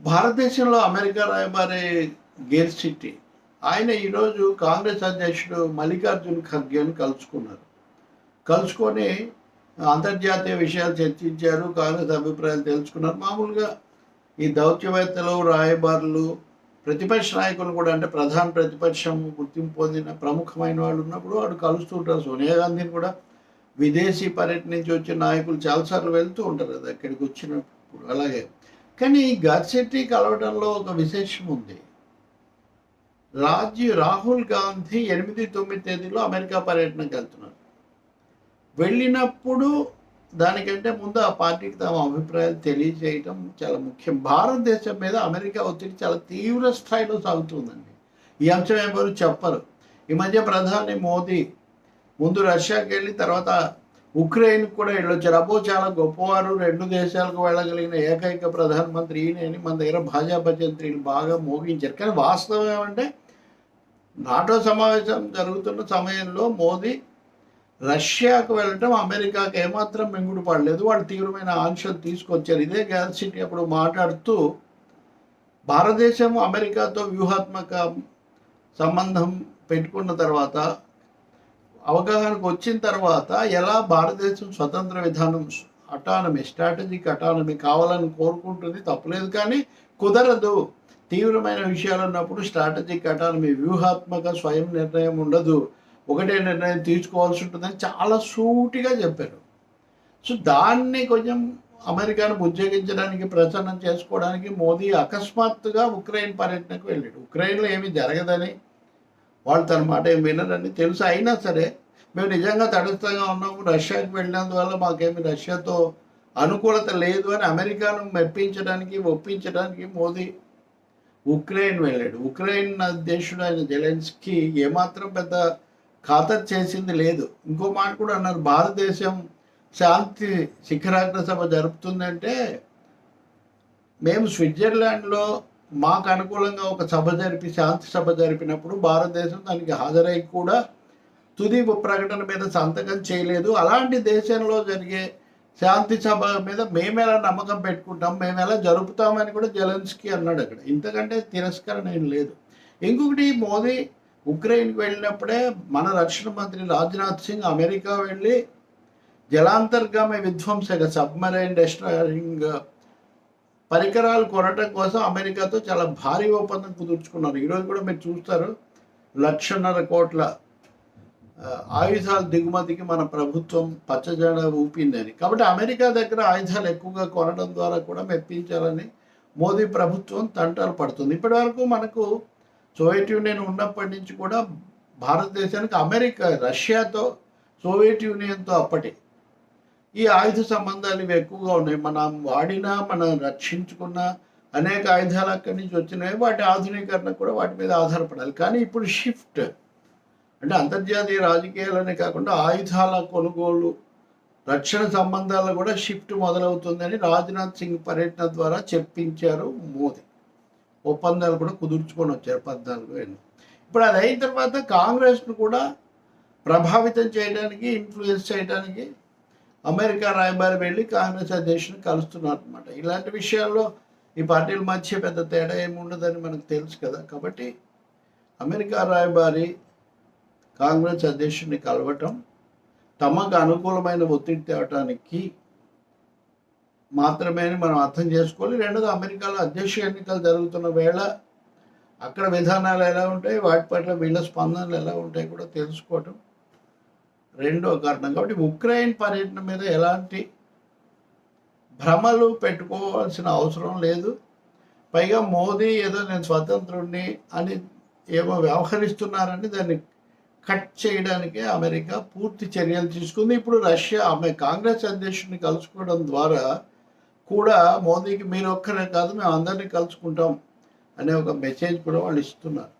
భారతదేశంలో అమెరికా రాయబారి gear city ఆయన ఈరోజు కాంగ్రెస్ అధ్యక్షుడు మల్లికార్జున్ ఖర్గేను కలుసుకున్నారు. కలుసుకొని అంతర్జాతీయ విషయాలు చర్చించారు కాంగ్రెస్ అభిప్రాయాలు తెలుసుకున్నారు. మామూలుగా ఈ దౌత్యవేత్తలు రాయబారులు ప్రతిపక్ష నాయకులు కూడా అంటే ప్రధాన ప్రతిపక్షం గుర్తింపు పొందిన ప్రముఖమైన వాళ్ళు ఉన్నప్పుడు వాడు కలుస్తూ ఉంటారు. సోనియా గాంధీని కూడా విదేశీ పర్యటన నుంచి వచ్చిన నాయకులు చాలాసార్లు వెళ్తూ ఉంటారు కదా అక్కడికి వచ్చినప్పుడు. అలాగే కానీ ఈ గర్శెట్టి కలవడంలో ఒక విశేషం ఉంది. రాజీ రాహుల్ గాంధీ ఎనిమిది తొమ్మిది తేదీలో అమెరికా పర్యటనకు వెళ్తున్నారు. వెళ్ళినప్పుడు దానికంటే ముందు ఆ పార్టీకి తమ అభిప్రాయాలు తెలియజేయటం చాలా ముఖ్యం. భారతదేశం మీద అమెరికా ఒత్తిడి చాలా తీవ్ర స్థాయిలో సాగుతుందండి. ఈ అంశం ఎవరు చెప్పరు. ఈ మధ్య ప్రధాని మోదీ ముందు రష్యాకి వెళ్ళి తర్వాత ఉక్రెయిన్ కూడా వెళ్ళొచ్చారు అబ్బో చాలా గొప్పవారు. రెండు దేశాలకు వెళ్ళగలిగిన ఏకైక ప్రధానమంత్రి ఈయన అని మన దగ్గర భాజపా మంత్రులు బాగా మోగించారు. కానీ వాస్తవం ఏమంటే నాటో సమావేశం జరుగుతున్న సమయంలో మోదీ రష్యాకు వెళ్ళటం అమెరికాకి ఏమాత్రం మింగుడు పడలేదు. వాళ్ళు తీవ్రమైన ఆంక్షలు తీసుకొచ్చారు. ఇదే గ్యాస్ సిటీ అప్పుడు మాట్లాడుతూ భారతదేశం అమెరికాతో వ్యూహాత్మక సంబంధం పెట్టుకున్న తర్వాత అవగాహనకు వచ్చిన తర్వాత ఎలా భారతదేశం స్వతంత్ర విధానం అటానమీ స్ట్రాటజిక్ అటానమీ కావాలని కోరుకుంటుంది తప్పలేదు కానీ కుదరదు. తీవ్రమైన విషయాలు ఉన్నప్పుడు స్ట్రాటజిక్ అటానమీ వ్యూహాత్మక స్వయం నిర్ణయం ఉండదు. ఒకటే నిర్ణయం తీసుకోవాల్సి ఉంటుందని చాలా సూటిగా చెప్పారు. సో దాన్ని కొంచెం అమెరికాను ఉద్యోగించడానికి ప్రచారం చేసుకోవడానికి మోదీ అకస్మాత్తుగా ఉక్రెయిన్ పర్యటనకు వెళ్ళాడు. ఉక్రెయిన్లో ఏమీ జరగదని వాళ్ళు తన మాట ఏం వినరని తెలుసు. అయినా సరే మేము నిజంగా తటస్థంగా ఉన్నాము. రష్యాకి వెళ్ళినందువల్ల మాకేమి రష్యాతో అనుకూలత లేదు అని అమెరికాను మెప్పించడానికి ఒప్పించడానికి మోదీ ఉక్రెయిన్ వెళ్ళాడు. ఉక్రెయిన్ అధ్యక్షుడు ఆయన జెలెన్స్కి ఏమాత్రం పెద్ద ఖాతరు చేసింది లేదు. ఇంకో మాట కూడా అన్నారు. భారతదేశం శాంతి శిఖరాగ్ర సభ జరుపుతుందంటే మేము స్విట్జర్లాండ్లో మాకు అనుకూలంగా ఒక సభ జరిపి శాంతి సభ జరిపినప్పుడు భారతదేశం దానికి హాజరై కూడా తుది ప్రకటన మీద సంతకం చేయలేదు. అలాంటి దేశంలో జరిగే శాంతి సభ మీద మేము ఎలా నమ్మకం పెట్టుకుంటాం మేము ఎలా జరుపుతామని కూడా జెలెన్స్కీ అన్నాడు అక్కడ. ఇంతకంటే తిరస్కరణ ఏం లేదు. ఇంకొకటి మోదీ ఉక్రెయిన్కి వెళ్ళినప్పుడే మన రక్షణ మంత్రి రాజ్నాథ్ సింగ్ అమెరికా వెళ్ళి జలాంతర్గామి విధ్వంసక సబ్మరైన్ డెస్ట్రాయింగ్ పరికరాలు కొనటం కోసం అమెరికాతో చాలా భారీ ఒప్పందం కుదుర్చుకున్నారు. ఈరోజు కూడా మీరు చూస్తారు లక్షన్నర కోట్ల ఆయుధాల దిగుమతికి మన ప్రభుత్వం పచ్చజెండా ఊపిందని కాబట్టి అమెరికా దగ్గర ఆయుధాలు ఎక్కువగా కొనడం ద్వారా కూడా మెప్పించాలని మోదీ ప్రభుత్వం తంటాలు పడుతుంది. ఇప్పటి వరకు మనకు సోవియట్ యూనియన్ ఉన్నప్పటి నుంచి కూడా భారతదేశానికి అమెరికా రష్యాతో సోవియట్ యూనియన్తో అప్పటి ఈ ఆయుధ సంబంధాలు ఇవి ఎక్కువగా ఉన్నాయి. మనం వాడినా మనం రక్షించుకున్న అనేక ఆయుధాలు అక్కడి నుంచి వచ్చినాయి. వాటి ఆధునీకరణ కూడా వాటి మీద ఆధారపడాలి. కానీ ఇప్పుడు షిఫ్ట్ అంటే అంతర్జాతీయ రాజకీయాలనే కాకుండా ఆయుధాల కొనుగోలు రక్షణ సంబంధాలు కూడా షిఫ్ట్ మొదలవుతుందని రాజ్నాథ్ సింగ్ పర్యటన ద్వారా చెప్పించారు మోదీ. ఒప్పందాలు కూడా కుదుర్చుకొని వచ్చారు పద్నాలుగు ఏళ్ళు. ఇప్పుడు అది అయిన తర్వాత కాంగ్రెస్ను కూడా ప్రభావితం చేయడానికి ఇన్ఫ్లుయెన్స్ చేయడానికి అమెరికా రాయబారి వెళ్ళి కాంగ్రెస్ అధ్యక్షుని కలుస్తున్నారు అనమాట ఇలాంటి విషయాల్లో ఈ పార్టీల మధ్య పెద్ద తేడా ఏమి ఉండదని మనకు తెలుసు కదా. కాబట్టి అమెరికా రాయబారి కాంగ్రెస్ అధ్యక్షుడిని కలవటం తమకు అనుకూలమైన ఒత్తిడి తేవటానికి మాత్రమే అని మనం అర్థం చేసుకోవాలి. రెండోది అమెరికాలో అధ్యక్ష ఎన్నికలు జరుగుతున్న వేళ అక్కడ విధానాలు ఎలా ఉంటాయి? వాటి పట్ల వీళ్ళ స్పందనలు ఎలా ఉంటాయి కూడా తెలుసుకోవటం. రెండో కారణం కాబట్టి ఉక్రెయిన్ పర్యటన మీద ఎలాంటి భ్రమలు పెట్టుకోవాల్సిన అవసరం లేదు. పైగా మోదీ ఏదో నేను స్వతంత్రుణ్ణి అని ఏమో వ్యవహరిస్తున్నారని దాన్ని కట్ చేయడానికి అమెరికా పూర్తి చర్యలు తీసుకుంది. ఇప్పుడు రష్యా ఆమె కాంగ్రెస్ అధ్యక్షుడిని కలుసుకోవడం ద్వారా కూడా మోదీకి మీరు ఒక్కరే కాదు మేము అందరినీ కలుసుకుంటాం అనే ఒక మెసేజ్ కూడా వాళ్ళు ఇస్తున్నారు.